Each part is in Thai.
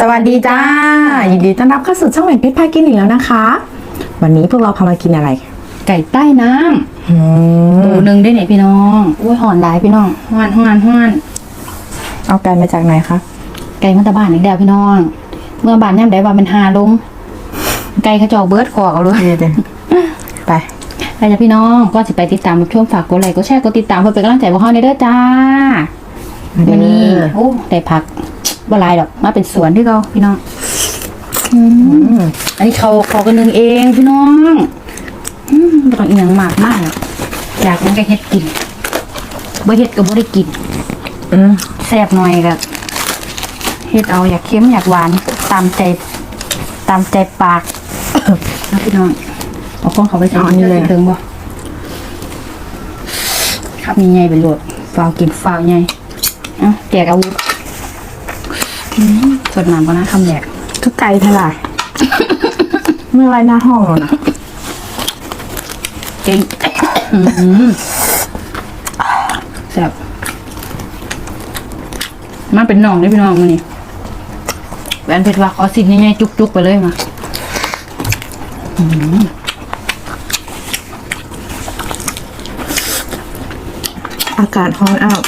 สวัสดีจ้า ยินดีต้อนรับเข้าสู่ช่องแหวนเพชรพากินอีกแล้วนะคะ วันนี้พวกเราพามากินอะไรไก่ใต้น้อืำมตัวหนึ่งได้ไหนพี่น้องอุ้ยหอนได้พี่น้องหอนหอนหอนเอาไก่มาจากไหนคะไก่มาแตะบ้านอีกแล้วพี่น้อง เมื่อบ้านย่ำได้ว่าเป็นหาลง ไก่เขาเจอกเบิร์ดขอกเอาเลยนี่เดี๋ยวไปไปจ้ะพี่น้องก็สิไปติดตามรับชมฝากกดไลค์กดแชร์กดติดตามเพื่อเป็นกำลังใจพวกเราในเด้อจ้าวันนี้โอ้ได้พัก บหลายดอก มาเป็นสวนที่เราพี่น้องอืมอันนี้เขาเขากันนึงเองพี่น้องอืมบ่ต้องเอียงมากมากหรอกอยากมันก็เฮ็ดกินบ่เฮ็ดก็บ่ได้กินอืมแซ่บหน่อยก็เฮ็ดเอาอยากเค็มอยากหวานตามใจตามใจปากนะพี่น้องเอาของเขาไปใส่เติงบ่ครับมีไงเป็นโหลดฟาวกินฟาวไงเอ้าแจกอาวุธอืม สดน้ำก็นะคำแหลกทุกไก่เท่าไหร่เมื่อไรหน้าห้องเรานะเก่งอืมแซ่บมาเป็นน่องเลยพี่น้องมานี่แหวนเพชรว่าขอสินง่ายๆจุกๆไปเลยมาอากาศร้อนอ้าว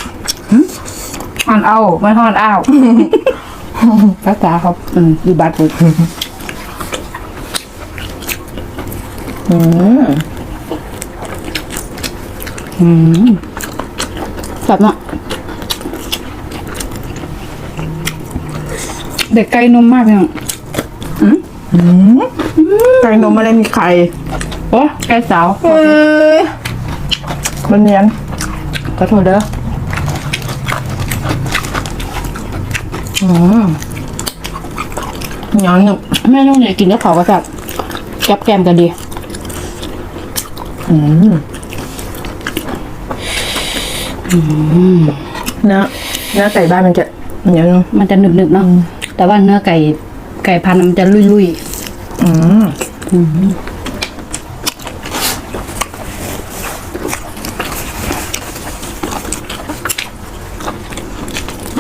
ฮอนเอาไม่ฮอนอ้าว ภาษาเขาอืมดูบัตรเลยอืมอืมแบบเนาะเด็กไก่นมมากเลยอะไก่นมอะไรมีไข่โอ้ไก่สาวเอ้ยมันเนียนขอโทษเด้อ อืมเหนียวหนึบแม่นุ่งเนี่ยกินกับเขาวก็แบบแกบแกมกันดีอืม เนื้อเนื้อไก่บ้านมันจะเหนียวนุ่มมันจะหนึบๆเนาะ แต่ว่าเนื้อไก่ไก่พันธุ์มันจะลุยอืมๆ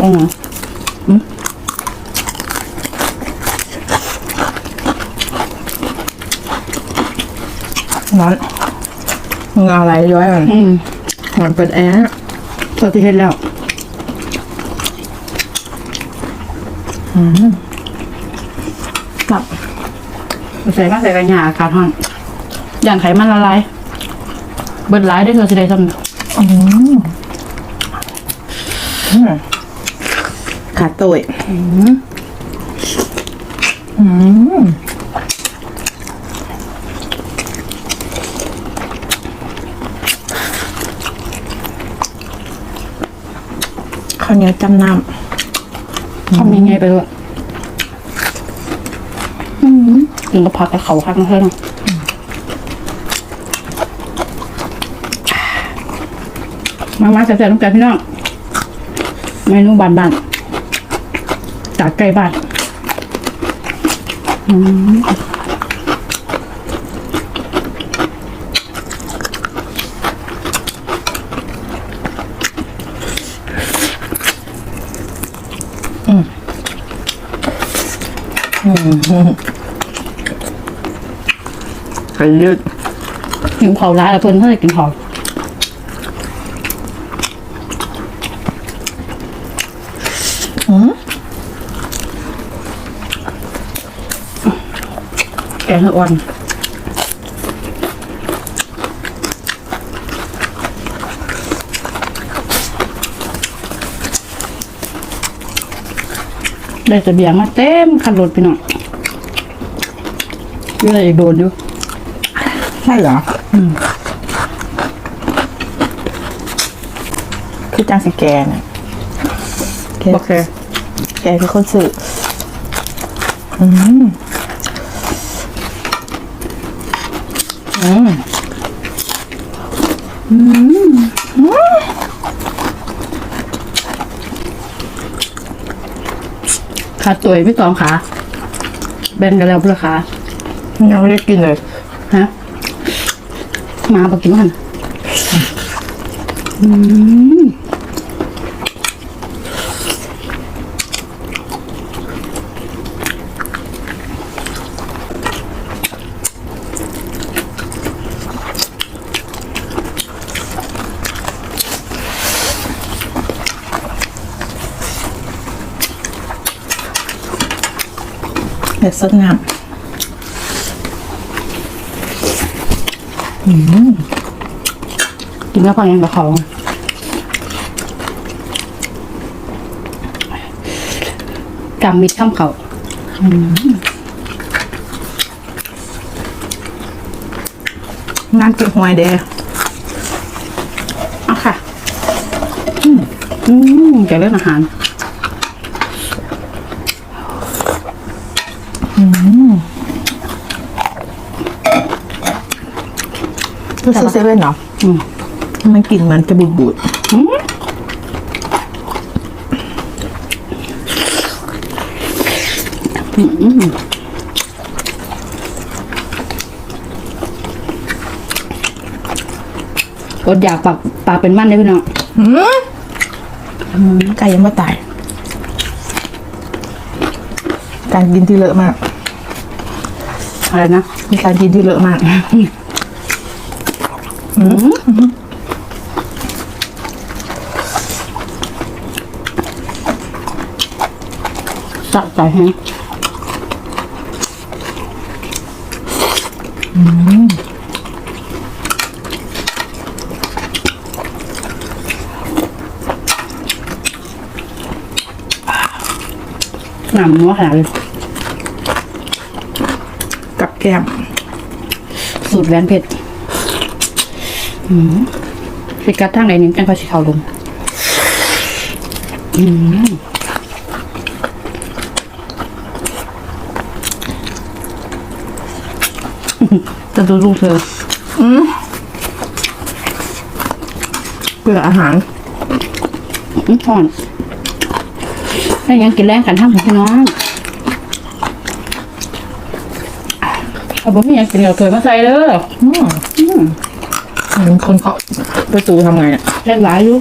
อืม ร้อนเหงาไหล ย้อยมันอืมเหมือนเปิดแอร์ตัวที่เห็นแล้วแบบใส่มาใส่กันหยาอากาศร้อนอย่างไขมันละลาย เบิดร้ายได้เธอสิได้ซ้ำอืมอืมขาตุยอืมข้าว เหนียวจำน้ทำยังไงไปเลยกินกับผักกับเขาคักนะเพื่อนมามาแซ่บๆต้องกันพี่น้องเมนูบานๆจากไก่บ้านอืมำไข่ยืดหิวเขาร้ายแล้วเพื่อนเพื่อนกินเขาแกงอ่อน ได้เสบียงมาเต็มคันรถพี่น้องเยอะอีกโดนอยู่ใช่เหรออืมคือจังสแกนอะแกโอเคแกคือคนสื่ออืมอืม ขาตัวพี่สองขาแบ่งกันแล้วเพื่อขายังไม่ได้กินเลยฮะมาบอกกินกันอืม อ เด็ดสดงามกินแล้วพอยังกับเขากำมิดข้ามเขางานเก็บหวยเด้เอาค่ะ อืมอืมแกเรื่องอาหาร ก็ซื้อเซเว่นเหรออืม มันกลิ่นมันจะบูดบูดอดอยากปากปากเป็นมั่นเลยพี่น้องไก่ยังไม่ตาย การกินที่เลอะมาก อะไรนะ มีการกินที่เลอะมากสะใจแฮงหนำนัวขนาดเลยกับ แก้มสูตรแหวนเผ็ดอืมสิกัดทางไหนนี่จังเขาสิเขาลงอืมจะดูลูกเธอเพื่ออาหารอื้อห่อนถ้ายังกินแรงกันทั้งหมดพี่น้อง เอาบ่มีหยังกินเอาเคยมาใส่เด้ออืมอืมเห็นคนเขาประตูทำไงเนี่ยเล่นหลายอยู่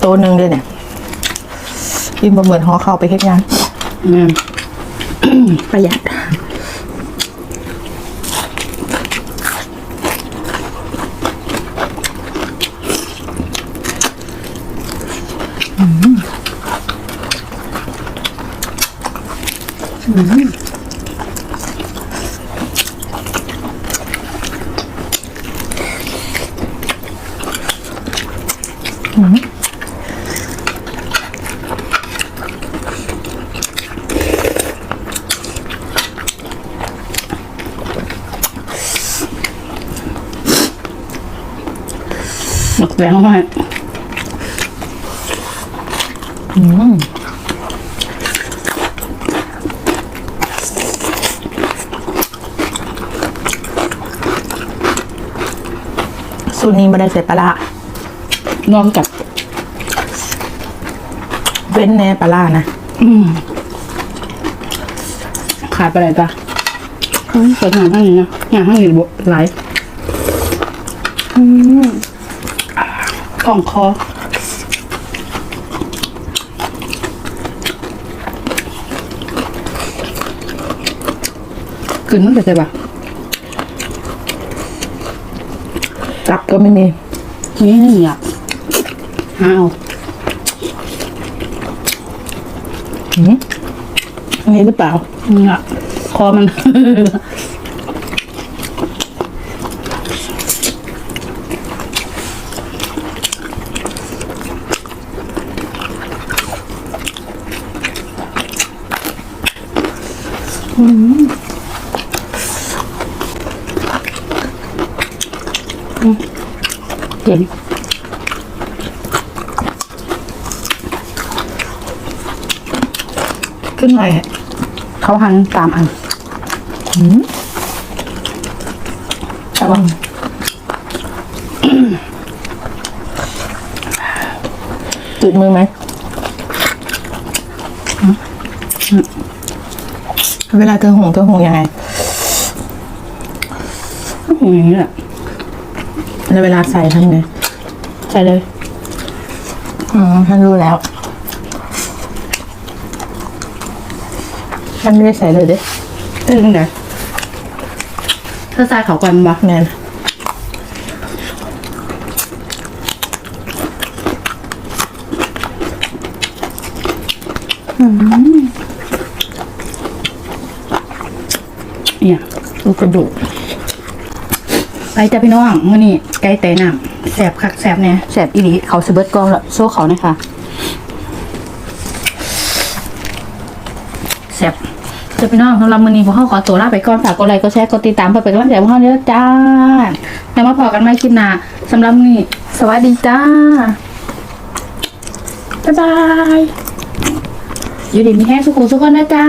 โตวหนึ่งเลยเนี่ยกินบะเหมือนห่อเข้าวไปแค่งาน อืมประหยัด Được rồi สูตรนี้ไม่ได้ใส่ปลาร้านอกจากเว้นแน่ปลาร้านะ อืมขาดไปไหนปะอืมเปิดงานทั้งนี้นะงานทั้งนี้บหลายอืมของคอ กินมันไปใช่ปะกลับก็ไม่มีนี่นี่อะหาเอาอันนี้หรือเปล่านี่อะคอมัน เจ๋งขึ้นหน่อยเขาหันตามอันแต่ว่าจุดมือไหม เวลาเธอหงเธอหงยังไงอย่างนี้แหละ ในเวลาใส่ทำไงใส่เลย อ๋อฉันรู้แล้วฉันไม่ได้ใส่เลยดิตึงนะถ้าใส่เขาก่อนบ่แมนเนี่ยกระดูก ไปจ้ะพี่น้องมื่อนี้ไก่ไต่น้ำแสบคักแสบเนี่ยแสบอีหลีเขาสะเบิดกองละโซ่เขาหนะคะแสบจะพี่น้องสำหรับมื่อนี้พวกเขาขอตัวลาไปก่อนฝากกดไลค์กดแชร์กดติดตามเพื่อเป็นกำลังใจพวกเขาเด้อจ้าแล้วมาพอกันใหม่คลิปหน้าสำหรับมื้อนี้ สวัสดีจ้า บ๊ายบาย อยู่ดีมีแห้งสุขุสุขคนนะจ้า